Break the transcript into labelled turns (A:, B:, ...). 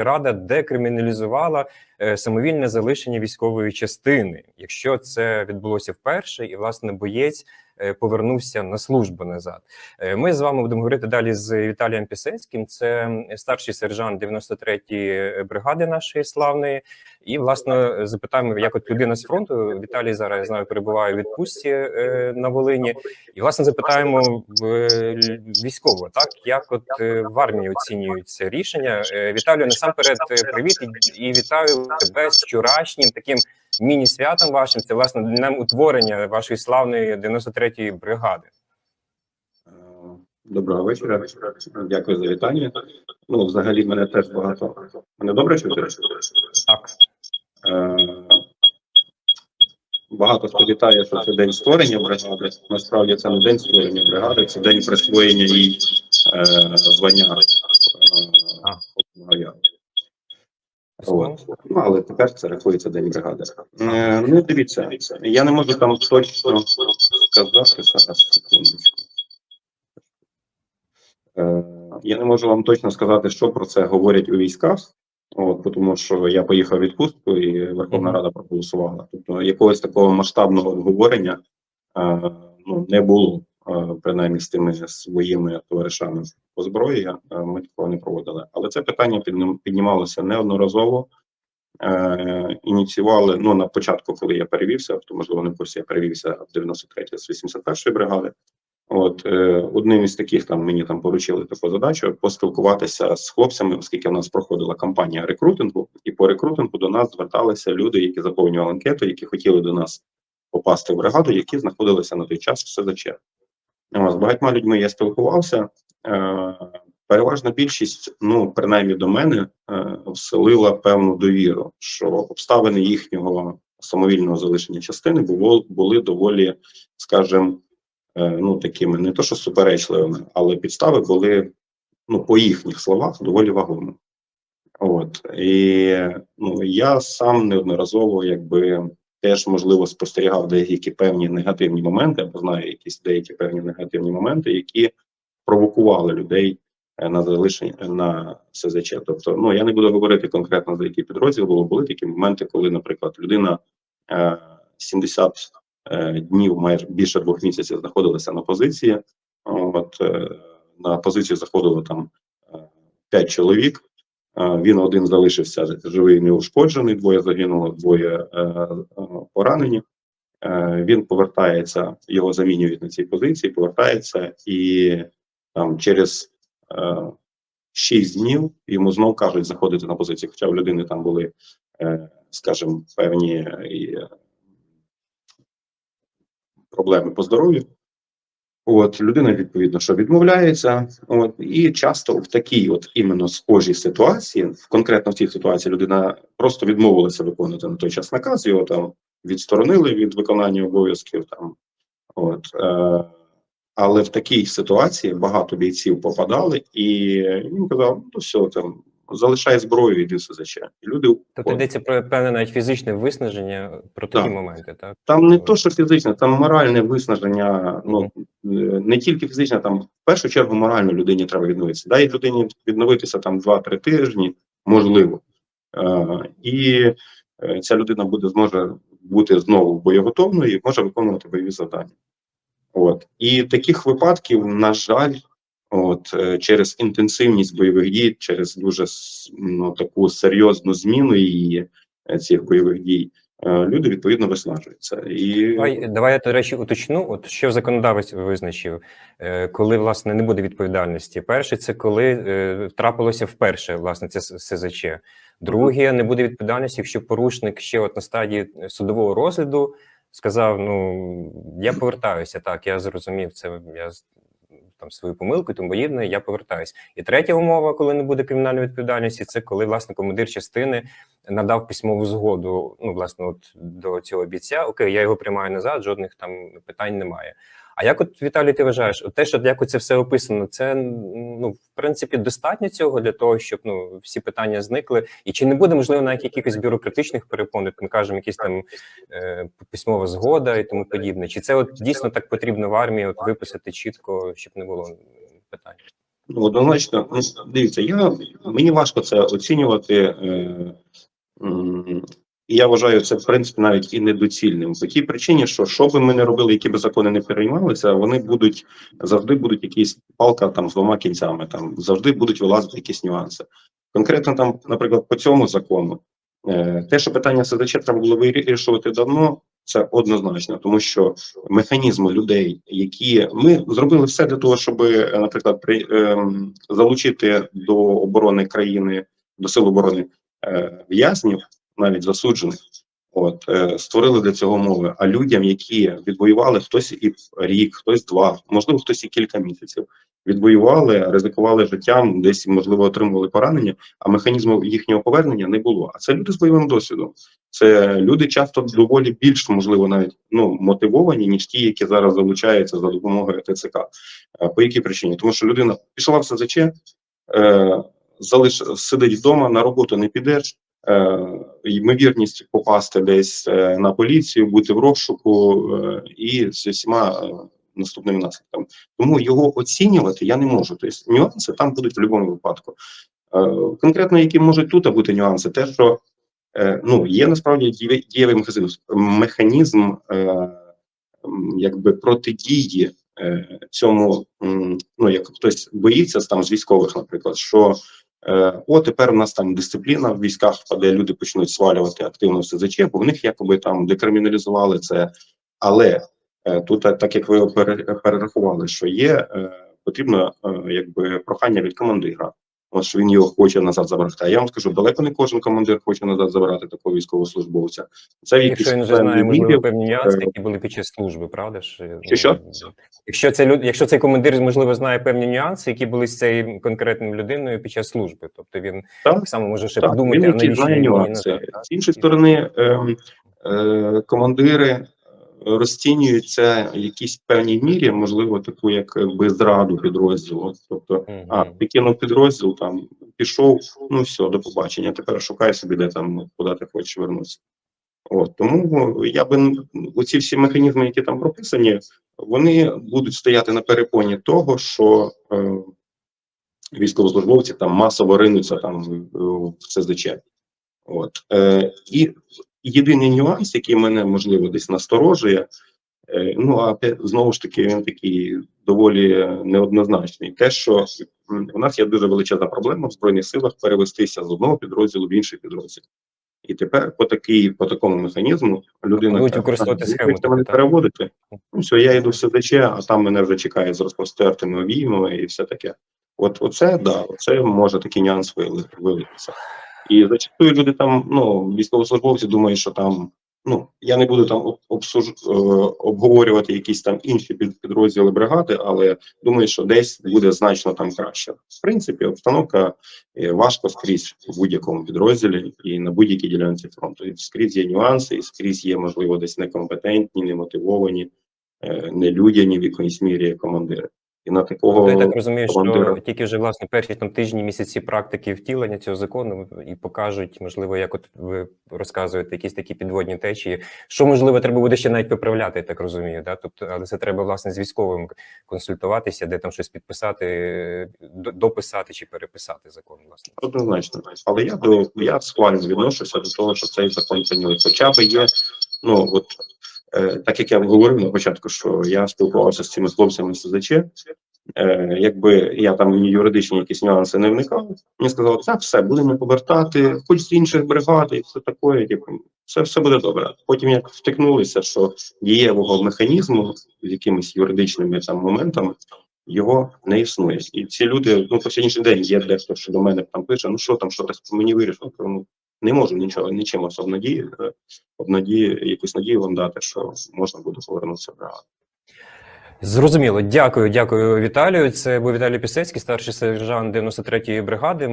A: Рада декриміналізувала е, самовільне залишення військової частини, якщо це відбулося вперше, і власне боєць повернувся на службу назад. Е, Ми з вами будемо говорити далі з Віталієм Пісецьким. Це старший сержант 93-ї бригади нашої славної. І власне запитаємо, як от людина з фронту Віталій зараз я знаю, перебуває у відпустці е, на Волині. І власне запитаємо е, військово, так як от е, в армії оцінюють це рішення. Е, Віталію, насамперед, е, привіт і вітаю тебе з вчорашнім таким міні-святом вашим. Це власне днем утворення вашої славної 93-ї бригади.
B: Е, Доброго вечора. Дякую за вітання. Ну, взагалі, мене теж багато. Мене добре чути?
A: Так,
B: Е, Багато хто вітає, що це день створення бригади. Насправді це не день створення бригади, це день присвоєння їй е, звання. От. Ну, але тепер це рахується день бригади. Е, ну, дивіться, я не можу там точно сказати зараз секундочку. Е, Я не можу вам точно сказати, що про це говорять у військах, от, тому що я поїхав в відпустку і Верховна. Рада проголосувала. Тобто якогось такого масштабного обговорення е, ну, не було, е, принаймні з тими своїми товаришами по зброї. е, Ми такого не проводили. Але це питання піднімалося неодноразово. Е, ініціювали ну на початку, коли я перевівся, то можливо не курсі, я перевівся в 93 з 81-ї бригади. От е, одним із таких там мені там поручили таку задачу поспілкуватися з хлопцями, оскільки в нас проходила кампанія рекрутингу, і по рекрутингу до нас зверталися люди, які заповнювали анкету, які хотіли до нас попасти в бригаду, які знаходилися на той час в СЗЧ. З багатьма людьми я спілкувався. Е, переважна більшість, ну принаймні до мене, е, вселила певну довіру, що обставини їхнього самовільного залишення частини були доволі, скажімо, е, ну такими не то, що суперечливими, але підстави були, ну, по їхніх словах, доволі вагомими. От і ну я сам неодноразово, якби теж можливо спостерігав деякі певні негативні моменти, або знаю якісь деякі певні негативні моменти, які провокували людей е, на залишення на СЗЧ. Тобто, ну я не буду говорити конкретно за який підрозділ було. Були такі моменти, коли, наприклад, людина е, 70 е, днів, майже більше двох місяців, знаходилася на позиції. От е, на позицію заходило там е, п'ять чоловік. Він один залишився живий, неушкоджений, двоє загинуло, двоє е, е, поранені. Е, Він повертається, його замінюють на цій позиції, повертається і там через 6 днів йому знов кажуть заходити на позицію. Хоча в людини там були, скажімо, певні проблеми по здоров'ю. От людина відповідно, що відмовляється, от і часто в такій, от іменно схожій ситуації, в конкретно в цій ситуації, людина просто відмовилася виконувати на той час наказ. Його там відсторонили від виконання обов'язків. Там от е, але в такій ситуації багато бійців попадали, і він казав: ну все там залишай зброю, іди СЗЧ. І люди
A: тобто йдеться про певне навіть фізичне виснаження про такі
B: Так.
A: моменти, так
B: Там не то, що фізичне, там моральне виснаження. Ну е, не тільки фізичне, там в першу чергу морально людині треба відновитися. Дай людині відновитися там 2-3 тижні, можливо, е, і е, ця людина буде зможе бути знову боєготовною і може виконувати бойові завдання. От і таких випадків, на жаль, от е, через інтенсивність бойових дій, через дуже ну, таку серйозну зміну її е, цих бойових дій. е, Люди відповідно виснажуються і
A: Давай, давай я, до речі, уточну, от що законодавець визначив, коли власне не буде відповідальності. Перше, це коли е, трапилося вперше, власне, це СЗЧ. Друге, не буде відповідальності, якщо порушник ще от на стадії судового розгляду сказав: Ну я повертаюся, так, я зрозумів це. Я там свою помилку тому подібне, я повертаюсь. І третя умова, коли не буде кримінальної відповідальності, це коли власне командир частини надав письмову згоду. Ну, власне, от до цього бійця. Окей, я його приймаю назад, жодних там питань немає. А як от Віталій, ти вважаєш, те, що як це все описано, це ну в принципі достатньо цього для того, щоб ну всі питання зникли, і чи не буде можливо навіть якихось бюрократичних перепон, ми кажемо, якісь там е, письмова згода і тому подібне? Чи це от дійсно так потрібно в армії? От виписати чітко, щоб не було питань?
B: Ну, однозначно, дивіться, я, мені важко це оцінювати. Е, і я вважаю це, в принципі, навіть і недоцільним. По тій причині, що що би ми не робили, які би закони не переймалися, вони будуть завжди будуть якісь палка там з двома кінцями, там завжди будуть вилазити якісь нюанси. Конкретно там, наприклад, по цьому закону, е, те, що питання СДЧ треба було вирішувати давно, це однозначно, тому що механізми людей, які ми зробили все для того, щоб, наприклад, при ем, залучити до оборони країни, до сил оборони е, в'язнів, навіть засуджених. От е, створили для цього мови. А людям, які відвоювали хтось і рік, хтось два, можливо, хтось і кілька місяців, відвоювали, ризикували життям, десь можливо отримували поранення, а механізму їхнього повернення не було. А це люди з бойовим досвідом. Це люди часто доволі більш можливо навіть ну мотивовані, ніж ті, які зараз залучаються за допомогою ТЦК. Е, По якій причині? Тому що людина пішла в СЗЧ, е, залиш сидить вдома, на роботу не підеш. Е, ймовірність попасти десь е, на поліцію, бути в розшуку е, і з усіма е, наступними наслідками. Тому його оцінювати я не можу. Тобто нюанси там будуть в будь-якому випадку. Конкретно, які можуть тут бути нюанси, те, що ну є насправді дієвий механізм, якби протидії цьому. Ну як хтось боїться там з військових, наприклад, що О, тепер у нас там дисципліна в військах впаде, люди почнуть свалювати активно СЗЧ, бо в них якоби там декриміналізували це. Але е, тут, е, так як ви пере- перерахували, що є е, потрібно е, якби прохання від командира. От що він його хоче назад забрати. А я вам скажу, далеко не кожен командир хоче назад забирати такого військовослужбовця. Це
A: Якщо він вже знає, можливо, певні нюанси,
B: е,
A: які були під час служби, правда ж?
B: Що, що?
A: Ну, Якщо це люд, якщо цей командир, можливо, знає певні нюанси, які були з цією конкретною людиною під час служби, тобто він
B: Так,
A: само може ще
B: Так,
A: подумати,
B: він
A: а навіщо
B: знає
A: він
B: нюанси. З іншої сторони, ем, е, командири розцінюють це в якійсь певній мірі, можливо, таку як якби зраду підрозділу. Тобто, а покинув підрозділ, там пішов, ну все, до побачення. Тепер шукай собі, де там куди ти хочеш вернутися. От тому я би оці всі механізми, які там прописані, вони будуть стояти на перепоні того, що е, військовослужбовці там масово ринуться там в- ЦЗЧ. От е, і єдиний нюанс, який мене можливо десь насторожує, е, ну а знову ж таки він такий доволі неоднозначний. Те, що у нас є дуже величезна проблема в збройних силах перевестися з одного підрозділу в інший підрозділ. І тепер по такій, по такому механізму людина
A: використовувати
B: «Ага, ви
A: схему
B: хочете мене переводити. Ну все, я йду в СДЧ, а там мене вже чекає з розпостертими обіймами і все таке. От оце да, це може такий нюанс вилитися. І зачастую люди там, ну, військовослужбовці думають, що там, ну, я не буду там об- обсуж, е, обговорювати якісь там інші під, підрозділи бригади, але думаю, що десь буде значно там краще. В принципі, обстановка е, важко скрізь в будь-якому підрозділі і на будь-якій ділянці фронту. І скрізь є нюанси, і скрізь є, можливо, десь некомпетентні, немотивовані, е, нелюдяні в якоїсь мірі командири. І на такого
A: Тобто я так розумію,
B: командира.
A: що тільки вже власне перші там тижні, місяці практики втілення цього закону і покажуть, можливо, як от ви розказуєте якісь такі підводні течії, що можливо треба буде ще навіть виправляти, я так розумію. Да? Тобто, але це треба власне з військовим консультуватися, де там щось підписати, дописати чи переписати закон. Власне
B: Однозначно, але я до я схвально відношуся до того, що цей закон прийняли. Хоча б є, ну от так як я говорив на початку, що я спілкувався з цими хлопцями з СЗЧ, е, якби я там в юридичні якісь нюанси не вникав, мені сказали, так, все, будемо повертати, хоч з інших бригад і все таке, типу, все, все буде добре. Потім як втикнулися, що дієвого механізму з якимись юридичними там моментами його не існує. І ці люди, ну по сьогоднішній день є дехто, що до мене там пише: ну що там, що ти мені вирішив? Ну не можу нічого, нічим вас обнадії, е, якусь надію вам дати, що можна буде повернутися в бригаду.
A: Зрозуміло, дякую, дякую, Віталію. Це був Віталій Пісецький, старший сержант 93-ї бригади.